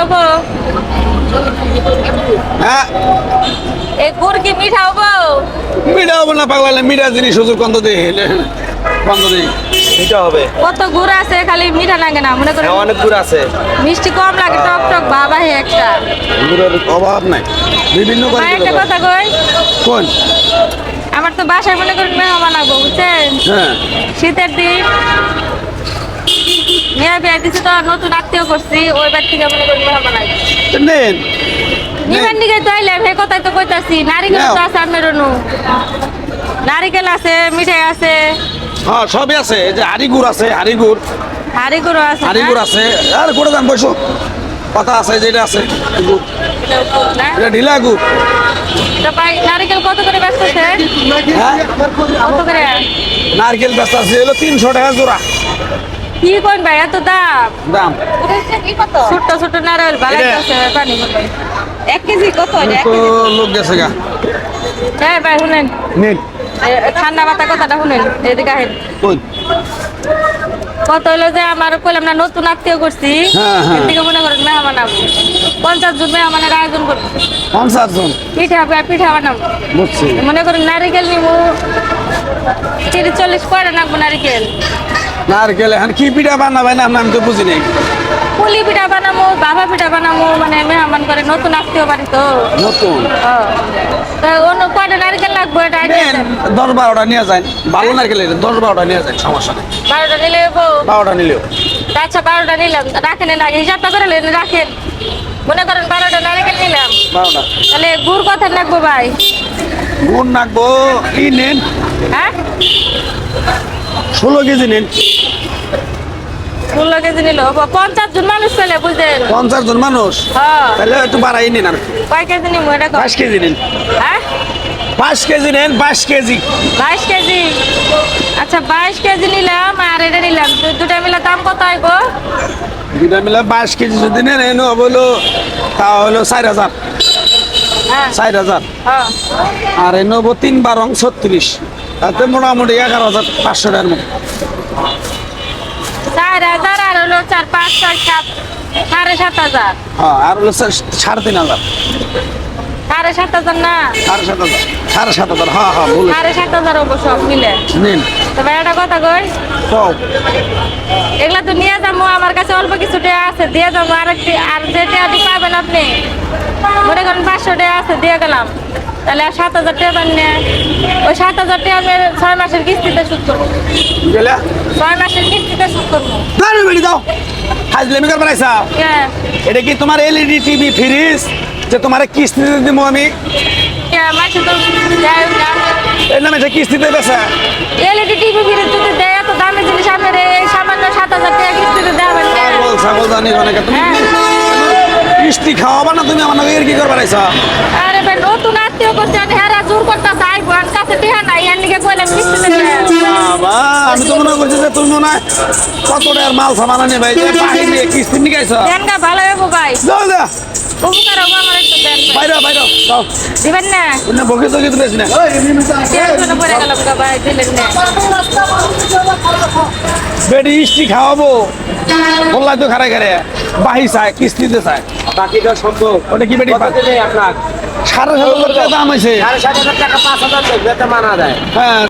হব হ্যাঁ। এই গুড় কি মিঠা হব মিঠা হব না পাগলা মিঠা জিনিস হুজুর দিয়ে হবে। কত গুড় আছে খালি মিঠা লাগে না মনে করি হ্যাঁ অনেক দূর আছে। মিষ্টি কম লাগে টক টক বাবা হে একটা। অভাব নাই। বিভিন্ন করে একটা কথা কই? কোন? আমার তো বাসায় মনে করেন মেহমান বানাবো বুঝছেন? হ্যাঁ। শীতের দিন মেয়ে বিয়ে দিচ্ছি তো নতুন আত্মীয় করছি ওই বাড়ি থেকে মনে করেন মেহমান বানাবো নেন। নিবেন দিকে তো আইলাম হে কথাই তো কইতাছি নারিকেল। তো আছে আপনার অনু। নারিকেল আছে মিঠাই আছে। হ্যাঁ সবই আছে এই যে হাড়িগুড় আছে হাড়িগুড়। হাড়ি গুঁড়ো আছে? হাড়িগুড় আছে। আর করে দাম বসো। কথা আছে যেটা আছে গুড়। গুড়? এটা ঢিলা গুড় ভাই নারিকেল কত করে বেচতেছে হ্যাঁ? কত করে? নারকেল ব্যস্ত আছে হলো তিনশো টাকা জোড়া। কি কোন ভাই এত দাম? দাম। ছোট্ট ছোট্ট নারকেল ভালো আছে পানি এক কেজি কত লোক গেছে গা। হ্যাঁ ভাই শুনেন। ঠান্ডা মাথা কথাটা শুনেন এদিকে আহেন। কোন কত হলো যে আমার কইলাম না নতুন আত্মীয় করছি। হ্যাঁ, হ্যাঁ। এদিকে মনে করেন মেহমান বানাবো পঞ্চাশ জন মেহমানের আয়োজন করব পঞ্চাশ জন? পিঠা পিঠা বানাবো। মনে করেন নারিকেল নিবো। তিরিশ চল্লিশ কয়টা নাকবো নারিকেল। নারকেল এখন কি পিঠা বানাবে না আমি তো বুঝি নাই। পুলি পিঠা বানাবো বাবা পিঠা বানাবো মানে মেহমান করে নতুন আত্মীয় বাড়ি তো। নতুন? অন্য কয়টা নারিকেল লাগবো এটা। দশ বারোটা নিয়ে যায় ভালো নারকেল দশ বারোটা নিয়ে যায় সমস্যা নেই। বারোটা নিলে বারোটা নিলেও। আচ্ছা বারোটা নিলাম। রাখেন না হিসাবটা করে নেন, রাখেন। মনে করেন বারোটা নারিকেল নিলাম। বারোটা। তাহলে গুড় কথা লাগবো ভাই? গুড় নাকবো কি নেন। হ্যাঁ? ষোলো কেজি নেন। ষোলো কেজি নিল। পঞ্চাশ জন মানুষ পেলে বুঝলেন? পঞ্চাশ জন মানুষ? হ্যাঁ। তাহলে একটু বাড়াই নিন আর। কয় কেজি এটা কও। কেজি নিন। হ্যাঁ? কেজি নেন কেজি। বাইশ কেজি? আচ্ছা বাইশ কেজি নিলাম আর এটা নিলাম। দুটা মিলে দাম কত আইব দুটা মিলে বাইশ কেজি যদি নেন এনে হলো তা হলো চার হাজার। হ্যাঁ। চার হাজার। হ্যাঁ। আর এনে হব তিন বারং ছত্রিশ। তাতে মোটামুটি এগারো হাজার পাঁচশো টাকার মতো। চার হাজার আর হলো চার পাঁচ ছয় সাত সাড়ে সাত হাজার। হ্যাঁ আর হলো সাড়ে তিন হাজার। সাড়ে সাত হাজার না? সাড়ে সাত হাজার সাড়ে সাত হাজার হ্যাঁ হ্যাঁ বলুন সাড়ে সাত হাজার হব সব মিলে। নিন। তবে একটা কথা কই? এগুলা তো নিয়ে যাব আমার কাছে অল্প কিছু টাকা আছে দিয়ে যাব। আর আর যে পাবেন আপনি মনে করেন পাঁচশো টাকা আছে দিয়ে গেলাম। তাহলে আর সাত হাজার টাকা দেন না। ওই সাত হাজার টাকা আমি ছয় মাসের কিস্তিতে সুদ করব। ছয় মাসের কিস্তিতে সুদ করব। দাঁড়িয়ে বেরিয়ে দাও। হাজলেমি কর বানাইছা? কে? এটা কি তোমার এলইডি টিভি ফ্রিজ যে তোমার কিস্তিতে দিব আমি। এর নামে কিস্তিতে বেচা এলইডি টিভি যদি দেয় এত দামি জিনিস আপনার এই সামান্য সাত হাজার টাকা কিস্তিতে ছাগল জানি অনেকে। তুমি কিস্তি খাওয়াবা না তুমি আমার নাকি কি করবার আইছা? আরে ভাই নতুন আত্মীয় করছে হেরা জোর করতে চাই বোন কাছে টিহা নাই এর লিগে কইলাম দেন বাবা আমি তো মনে করছি যে তুমি হয় কত টাকার মাল সামান আনে ভাই যে বাহিরে কিস্তি নিয়ে গেছ দেন গা ভালো হব ভাই। যাও যা। উপকার হব আমার একটু দেন বাইরে বাইরে যাও। দিবেন না? অন্য বকে তো কিছু বেশি না। টেনশনে পড়ে গেলাম গা ভাই দিলেন না। বেডি ইস্টি খাওয়াবো। বললাই তো খারে খারে বাহি চায় কিস্তিতে চায়। বাকিটা সম্ভব। ওটা কি বেটি আপনার? সাড়ে সাত হাজার টাকা দাম হয়েছে সাড়ে সাত হাজার টাকা পাঁচ হাজার মানা যায়। হ্যাঁ।